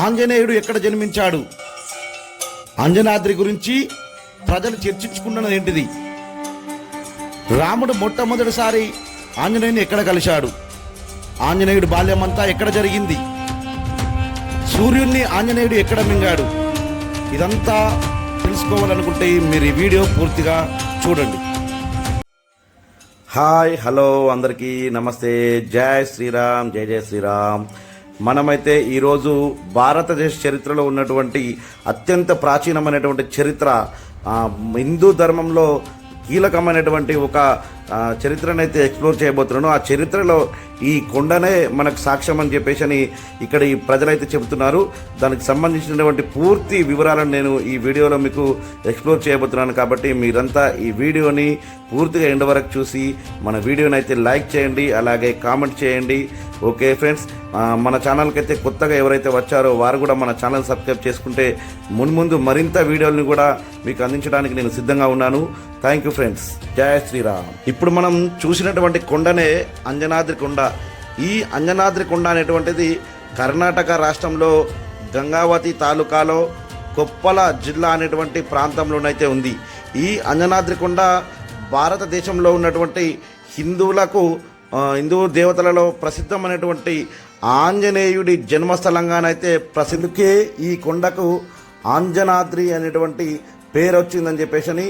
ఆంజనేయుడు ఎక్కడ జన్మించాడు? అంజనాద్రి గురించి ప్రజలు చర్చించుకున్నది ఏంటిది? రాముడు మొట్టమొదటిసారి ఆంజనేయుని ఎక్కడ కలిశాడు? ఆంజనేయుడు బాల్యమంతా ఎక్కడ జరిగింది? సూర్యుడిని ఆంజనేయుడు ఎక్కడ మింగాడు? ఇదంతా తెలుసుకోవాలనుకుంటే మీరు ఈ వీడియో పూర్తిగా చూడండి. హాయ్ హలో అందరికీ నమస్తే. జై శ్రీరామ్ జై జై శ్రీరామ్. మనమైతే ఈరోజు భారతదేశ చరిత్రలో ఉన్నటువంటి అత్యంత ప్రాచీనమైనటువంటి చరిత్ర హిందూ ధర్మంలో కీలకమైనటువంటి ఒక చరిత్రనైతే ఎక్స్ప్లోర్ చేయబోతున్నాను. ఆ చరిత్రలో ఈ కొండనే మనకు సాక్ష్యం అని చెప్పేసి అని ఇక్కడ ఈ ప్రజలైతే చెబుతున్నారు. దానికి సంబంధించినటువంటి పూర్తి వివరాలను నేను ఈ వీడియోలో మీకు ఎక్స్ప్లోర్ చేయబోతున్నాను కాబట్టి మీరంతా ఈ వీడియోని పూర్తిగా ఎండ్ వరకు చూసి మన వీడియోని అయితే లైక్ చేయండి అలాగే కామెంట్ చేయండి. ఓకే ఫ్రెండ్స్ మన ఛానల్కి అయితే కొత్తగా ఎవరైతే వచ్చారో వారు కూడా మన ఛానల్ సబ్స్క్రైబ్ చేసుకుంటే మున్ముందు మరింత వీడియోలను కూడా మీకు అందించడానికి నేను సిద్ధంగా ఉన్నాను. Thank you friends Jaya Sriram. ఇప్పుడు మనం చూసినటువంటి కొండనే అంజనాద్రి కొండ. ఈ అంజనాద్రి కొండ అనేటువంటిది కర్ణాటక రాష్ట్రంలో గంగావతి తాలూకాలో కొప్పల జిల్లా అనేటువంటి ప్రాంతంలోనైతే ఉంది. ఈ అంజనాద్రి కొండ భారతదేశంలో ఉన్నటువంటి హిందువులకు హిందూ దేవతలలో ప్రసిద్ధమైనటువంటి ఆంజనేయుడి జన్మస్థలంగానైతే ప్రసిద్ధికే ఈ కొండకు ఆంజనాద్రి అనేటువంటి పేరు వచ్చిందని చెప్పేసి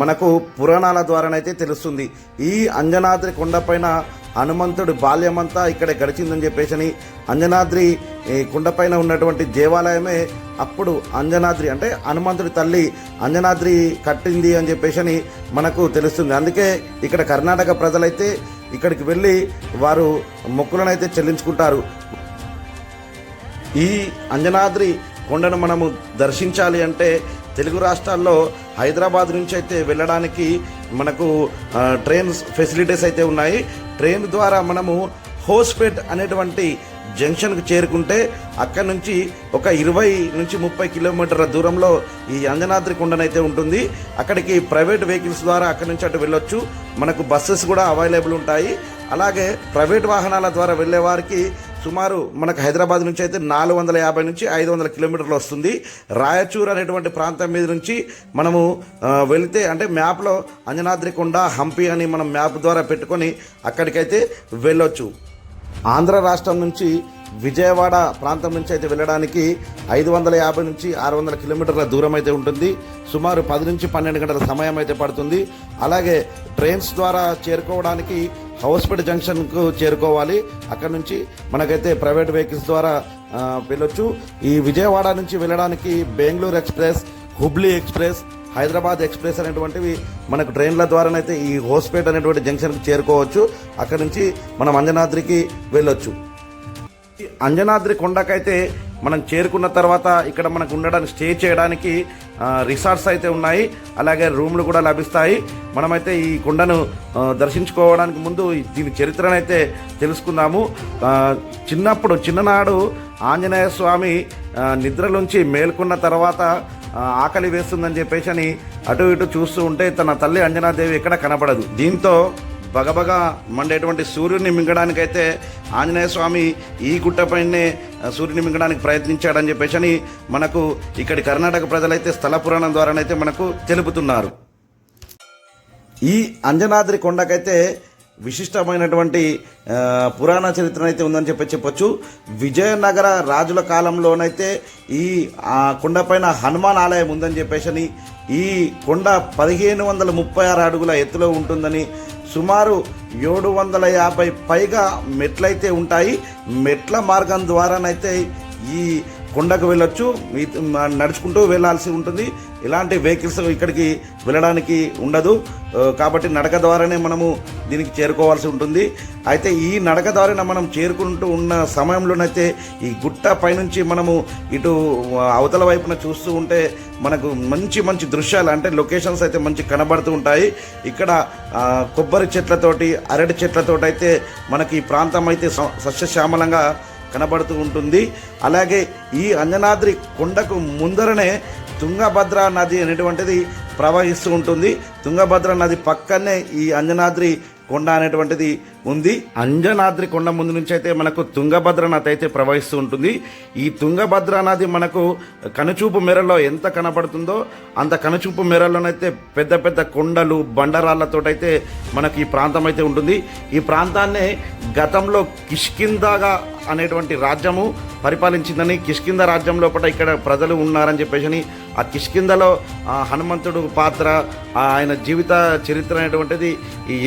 మనకు పురాణాల ద్వారానైతే తెలుస్తుంది. ఈ అంజనాద్రి కొండపైన హనుమంతుడి బాల్యమంతా ఇక్కడ గడిచిందని చెప్పేసి అంజనాద్రి ఈ కొండపైన ఉన్నటువంటి దేవాలయమే అప్పుడు అంజనాద్రి అంటే హనుమంతుడి తల్లి అంజనాద్రి కట్టింది అని చెప్పేసి మనకు తెలుస్తుంది. అందుకే ఇక్కడ కర్ణాటక ప్రజలైతే ఇక్కడికి వెళ్ళి వారు మొక్కులనైతే చెల్లించుకుంటారు. ఈ అంజనాద్రి కొండను మనము దర్శించాలి అంటే తెలుగు రాష్ట్రాల్లో హైదరాబాద్ నుంచి అయితే వెళ్ళడానికి మనకు ట్రైన్ ఫెసిలిటీస్ అయితే ఉన్నాయి. ట్రైన్ ద్వారా మనము హోస్పేట్ అనేటువంటి జంక్షన్కు చేరుకుంటే అక్కడ నుంచి ఒక ఇరవై నుంచి ముప్పై కిలోమీటర్ల దూరంలో ఈ అంజనాద్రి కొండనైతే ఉంటుంది. అక్కడికి ప్రైవేట్ వెహికల్స్ ద్వారా అక్కడి నుంచి అటు వెళ్ళొచ్చు. మనకు బస్సెస్ కూడా అవైలబుల్ ఉంటాయి. అలాగే ప్రైవేట్ వాహనాల ద్వారా వెళ్ళే వారికి సుమారు మనకు హైదరాబాద్ నుంచి అయితే నాలుగు వందల యాభై నుంచి ఐదు వందల కిలోమీటర్లు వస్తుంది. రాయచూర్ అనేటువంటి ప్రాంతం మీద నుంచి మనము వెళితే అంటే మ్యాప్లో అంజనాద్రి కొండ హంపి అని మనం మ్యాప్ ద్వారా పెట్టుకొని అక్కడికైతే వెళ్ళొచ్చు. ఆంధ్ర రాష్ట్రం నుంచి విజయవాడ ప్రాంతం నుంచి అయితే వెళ్ళడానికి ఐదు వందల యాభై నుంచి ఆరు వందల కిలోమీటర్ల దూరం అయితే ఉంటుంది. సుమారు పది నుంచి పన్నెండు గంటల సమయం అయితే పడుతుంది. అలాగే ట్రైన్స్ ద్వారా చేరుకోవడానికి హౌస్పేట్ జంక్షన్కు చేరుకోవాలి. అక్కడ నుంచి మనకైతే ప్రైవేట్ వెహికల్స్ ద్వారా వెళ్ళొచ్చు. ఈ విజయవాడ నుంచి వెళ్ళడానికి Bengaluru express Hubli express Hyderabad express అనేటువంటివి మనకు ట్రైన్ల ద్వారానైతే ఈ హోస్పేట్ అనేటువంటి జంక్షన్కి చేరుకోవచ్చు. అక్కడ నుంచి మనం అంజనాద్రికి వెళ్ళొచ్చు. అంజనాద్రి కొండకైతే మనం చేరుకున్న తర్వాత ఇక్కడ మనకు ఉండడానికి స్టే చేయడానికి రిసార్ట్స్ అయితే ఉన్నాయి. అలాగే రూమ్లు కూడా లభిస్తాయి. మనమైతే ఈ కొండను దర్శించుకోవడానికి ముందు దీని దీని చరిత్రనైతే తెలుసుకుందాము. చిన్నప్పుడు చిన్ననాడు ఆంజనేయ స్వామి నిద్రలోంచి మేల్కొన్న తర్వాత ఆకలి వేస్తుందని చెప్పేసి అని అటు ఇటు చూస్తూ ఉంటే తన తల్లి అంజనాదేవి ఎక్కడ కనపడదు. దీంతో బగబగా మండేటువంటి సూర్యుడిని మింగడానికైతే ఆంజనేయ స్వామి ఈ గుట్టపైనే సూర్యుని మింగడానికి ప్రయత్నించాడని చెప్పేసి అని మనకు ఇక్కడి కర్ణాటక ప్రజలైతే స్థల పురాణం ద్వారానైతే మనకు తెలుపుతున్నారు. ఈ అంజనాద్రి కొండకైతే విశిష్టమైనటువంటి పురాణ చరిత్ర అయితే ఉందని చెప్పి చెప్పొచ్చు. విజయనగర రాజుల కాలంలోనైతే ఈ ఆ కొండపైన హనుమాన్ ఆలయం ఉందని చెప్పేసి ఈ కొండ పదిహేను వందల ముప్పై ఆరు అడుగుల ఎత్తులో ఉంటుందని సుమారు ఏడు వందల యాభై పైగా మెట్లయితే ఉంటాయి. మెట్ల మార్గం ద్వారానైతే ఈ కొండకు వెళ్ళొచ్చు మీ నడుచుకుంటూ వెళ్ళాల్సి ఉంటుంది. ఇలాంటి వెహికల్స్ ఇక్కడికి వెళ్ళడానికి ఉండదు. కాబట్టి నడక ద్వారానే మనము దీనికి చేరుకోవాల్సి ఉంటుంది. అయితే ఈ నడక ద్వారా మనం చేరుకుంటూ ఉన్న సమయంలోనైతే ఈ గుట్ట పైనుంచి మనము ఇటు అవతల వైపున చూస్తూ ఉంటే మనకు మంచి మంచి దృశ్యాలు అంటే లొకేషన్స్ అయితే మంచి కనబడుతూ ఉంటాయి. ఇక్కడ కొబ్బరి చెట్లతోటి అరటి చెట్లతోటి అయితే మనకి ఈ ప్రాంతం అయితే స- సస్యశ్యామలంగా కనబడుతూ ఉంటుంది. అలాగే ఈ అంజనాద్రి కొండకు ముందరనే తుంగభద్ర నది అనేటువంటిది ప్రవహిస్తూ ఉంటుంది. తుంగభద్ర నది పక్కనే ఈ అంజనాద్రి కొండ అనేటువంటిది ఉంది. అంజనాద్రి కొండ ముందు నుంచి అయితే మనకు తుంగభద్ర నది అయితే ప్రవహిస్తూ ఉంటుంది. ఈ తుంగభద్ర నది మనకు కనుచూపు మేరలో ఎంత కనపడుతుందో అంత కనుచూపు మేరలోనైతే పెద్ద పెద్ద కొండలు బండరాళ్ళతోటైతే మనకి ఈ ప్రాంతం అయితే ఉంటుంది. ఈ ప్రాంతాన్నే గతంలో కిష్కిందాగా అనేటువంటి రాజ్యము పరిపాలించిందని కిష్కింద రాజ్యం లోపల ఇక్కడ ప్రజలు ఉన్నారని చెప్పేసి ఆ కిష్కిందలో ఆ హనుమంతుడు పాత్ర ఆయన జీవిత చరిత్ర అనేటువంటిది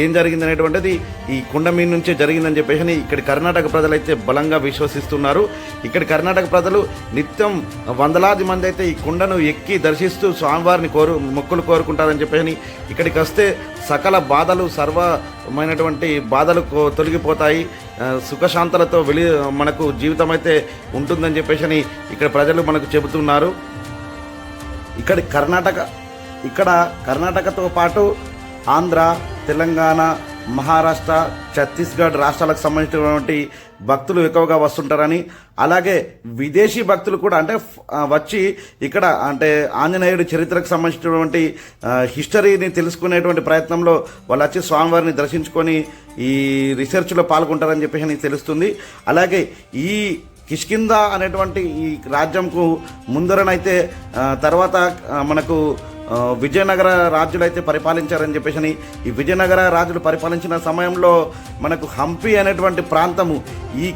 ఏం జరిగింది అనేటువంటిది ఈ కొండ మీద నుంచే జరిగిందని చెప్పేసి ఇక్కడ కర్ణాటక ప్రజలైతే బలంగా విశ్వసిస్తున్నారు. ఇక్కడ కర్ణాటక ప్రజలు నిత్యం వందలాది మంది అయితే ఈ కొండను ఎక్కి దర్శిస్తూ స్వామివారిని కోరు మొక్కులు కోరుకుంటారని చెప్పేసి ఇక్కడికి వస్తే సకల బాధలు సర్వమైనటువంటి బాధలు తొలగిపోతాయి. సుఖశాంతలతో వెలి మనకు జీవితం అయితే ఉంటుందని చెప్పేసి ఇక్కడ ప్రజలు మనకు చెబుతున్నారు. ఇక్కడ కర్ణాటక ఇక్కడ కర్ణాటకతో పాటు ఆంధ్ర తెలంగాణ మహారాష్ట్ర ఛత్తీస్గఢ్ రాష్ట్రాలకు సంబంధించినటువంటి భక్తులు ఎక్కువగా వస్తుంటారని అలాగే విదేశీ భక్తులు కూడా అంటే వచ్చి ఇక్కడ అంటే ఆంజనేయుడి చరిత్రకు సంబంధించినటువంటి హిస్టరీని తెలుసుకునేటువంటి ప్రయత్నంలో వాళ్ళు వచ్చి స్వామివారిని దర్శించుకొని ఈ రీసెర్చ్లో పాల్గొంటారని చెప్పేసి తెలుస్తుంది. అలాగే ఈ కిష్కింద అనేటువంటి ఈ రాజ్యంకు ముందరనైతే తర్వాత మనకు విజయనగర రాజులు అయితే పరిపాలించారని చెప్పేసి ఈ విజయనగర రాజులు పరిపాలించిన సమయంలో మనకు హంపి అనేటువంటి ప్రాంతము ఈ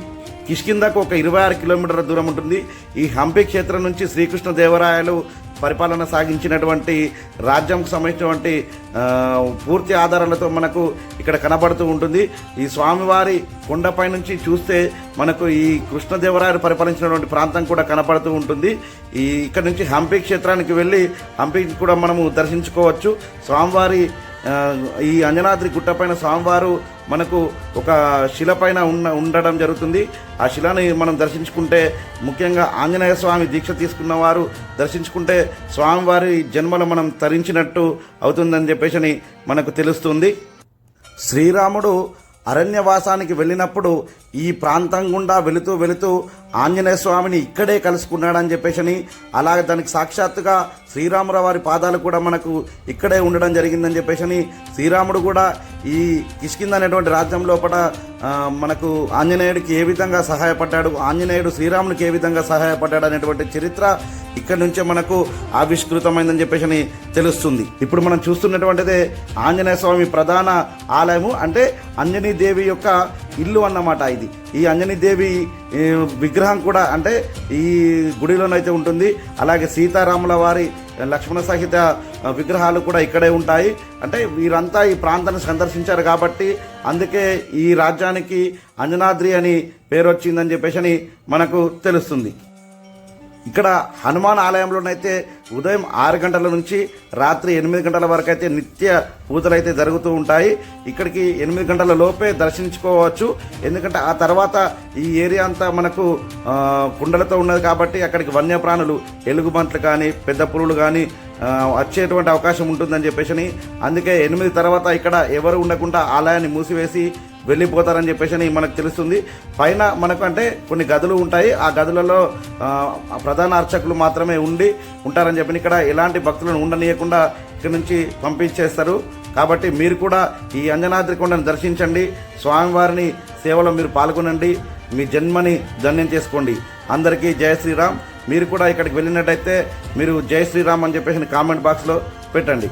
కిష్కిందకు ఒక ఇరవై ఆరు కిలోమీటర్ల దూరం ఉంటుంది. ఈ హంపి క్షేత్రం నుంచి శ్రీకృష్ణ దేవరాయలు పరిపాలన సాగించినటువంటి రాజ్యంకు సంబంధించినటువంటి పూర్తి ఆధారాలతో మనకు ఇక్కడ కనబడుతూ ఉంటుంది. ఈ స్వామివారి కొండపై నుంచి చూస్తే మనకు ఈ కృష్ణదేవరాయలు పరిపాలించినటువంటి ప్రాంతం కూడా కనపడుతూ ఉంటుంది. ఈ ఇక్కడ నుంచి హంపి క్షేత్రానికి వెళ్ళి హంపి కూడా మనము దర్శించుకోవచ్చు. స్వామివారి ఈ అంజనాద్రి గుట్టపైన స్వామివారు మనకు ఒక శిల పైన ఉన్న ఉండడం జరుగుతుంది. ఆ శిలని మనం దర్శించుకుంటే ముఖ్యంగా ఆంజనేయ స్వామి దీక్ష తీసుకున్న వారు దర్శించుకుంటే స్వామివారి జన్మలు మనం తరించినట్టు అవుతుందని చెప్పేసి మనకు తెలుస్తుంది. శ్రీరాముడు అరణ్యవాసానికి వెళ్ళినప్పుడు ఈ ప్రాంతం గుండా వెళుతూ వెళుతూ ఆంజనేయ స్వామిని ఇక్కడే కలుసుకున్నాడని చెప్పేసి అలాగే దానికి సాక్షాత్తుగా శ్రీరాముల వారి పాదాలు కూడా మనకు ఇక్కడే ఉండడం జరిగిందని చెప్పేసి శ్రీరాముడు కూడా ఈ కిష్కింద అనేటువంటి రాజ్యం లోపల మనకు ఆంజనేయుడికి ఏ విధంగా సహాయపడ్డాడు ఆంజనేయుడు శ్రీరామునికి ఏ విధంగా సహాయపడ్డాడు అనేటువంటి చరిత్ర ఇక్కడి నుంచే మనకు ఆవిష్కృతమైందని చెప్పేసి తెలుస్తుంది. ఇప్పుడు మనం చూస్తున్నటువంటిదే ఆంజనేయ స్వామి ప్రధాన ఆలయము అంటే అంజనీ దేవి యొక్క ఇల్లు అన్నమాట ఇది. ఈ అంజనీ దేవి విగ్రహం కూడా అంటే ఈ గుడిలోనైతే ఉంటుంది. అలాగే సీతారాముల వారి లక్ష్మణ సహిత విగ్రహాలు కూడా ఇక్కడే ఉంటాయి. అంటే వీరంతా ఈ ప్రాంతాన్ని సందర్శించారు కాబట్టి అందుకే ఈ రాజ్యానికి అంజనాద్రి అని పేరు వచ్చిందని చెప్పేసి మనకు తెలుస్తుంది. ఇక్కడ హనుమాన్ ఆలయంలోనైతే ఉదయం ఆరు గంటల నుంచి రాత్రి ఎనిమిది గంటల వరకు అయితే నిత్య పూజలు అయితే జరుగుతూ ఉంటాయి. ఇక్కడికి ఎనిమిది గంటల లోపే దర్శించుకోవచ్చు. ఎందుకంటే ఆ తర్వాత ఈ ఏరియా అంతా మనకు కుండలతో ఉన్నది కాబట్టి అక్కడికి వన్యప్రాణులు ఎలుగుబంట్లు కానీ పెద్ద పులులు కానీ వచ్చేటువంటి అవకాశం ఉంటుందని చెప్పేసి అందుకే ఎనిమిది తర్వాత ఇక్కడ ఎవరు ఉండకుండా ఆలయాన్ని మూసివేసి వెళ్ళిపోతారని చెప్పేసి మనకు తెలుస్తుంది. పైన మనకు అంటే కొన్ని గదులు ఉంటాయి. ఆ గదులలో ప్రధాన అర్చకులు మాత్రమే ఉండి ఉంటారని చెప్పి ఇక్కడ ఎలాంటి భక్తులను ఉండనీయకుండా ఇక్కడ నుంచి పంపించేస్తారు. కాబట్టి మీరు కూడా ఈ అంజనాద్రి కొండను దర్శించండి. స్వామివారిని సేవలో మీరు పాల్గొనండి. మీ జన్మని ధన్యం చేసుకోండి. అందరికీ జయ శ్రీరామ్. మీరు కూడా ఇక్కడికి వెళ్ళినట్టయితే మీరు జై శ్రీరామ్ అని చెప్పేసి కామెంట్ బాక్స్లో పెట్టండి.